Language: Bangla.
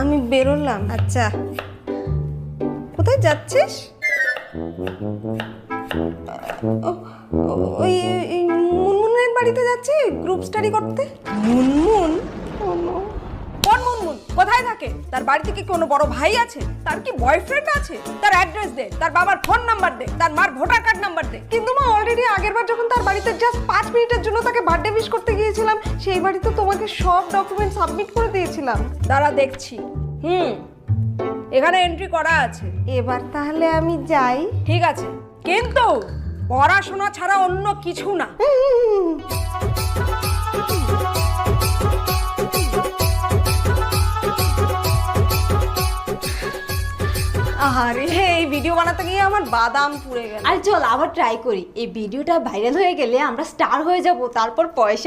আমি বেরোলাম। আচ্ছা। কোথায় যাচ্ছিস? ওই মুনমুনের বাড়িতে যাচ্ছি গ্রুপ স্টাডি করতে? মুনমুন? কোন মুনমুন? কোথায় থাকে? তার বাড়িতে কি কোনো বড় ভাই আছে? তার কি বয়ফ্রেন্ড আছে? তার অ্যাড্রেস দে তার বাবার ফোন নাম্বার দে তার মার ভোটার কার্ড নাম্বার দে। কিন্তু মা অলরেডি আগেরবার যখন তার বাড়িতে জাস্ট পাঁচ মিনিটের জন্য তাকে বার্থডে উইশ করতে গিয়েছিলাম সেই বাড়িতে তোমাকে সব ডকুমেন্ট সাবমিট করে দিয়েছিলাম। দাঁড়া দেখছি। হুম এখানে এন্ট্রি করা আছে। এবার তাহলে আমি যাই। ঠিক আছে। কিন্তু পড়াশোনা ছাড়া অন্য কিছু না। আরে এই ভিডিও বানাতে গিয়ে আমার বাদাম পুড়ে গেল। আর চল আবার ট্রাই করি। এই ভিডিওটা ভাইরাল হয়ে গেলে আমরা স্টার হয়ে যাব তারপর পয়সা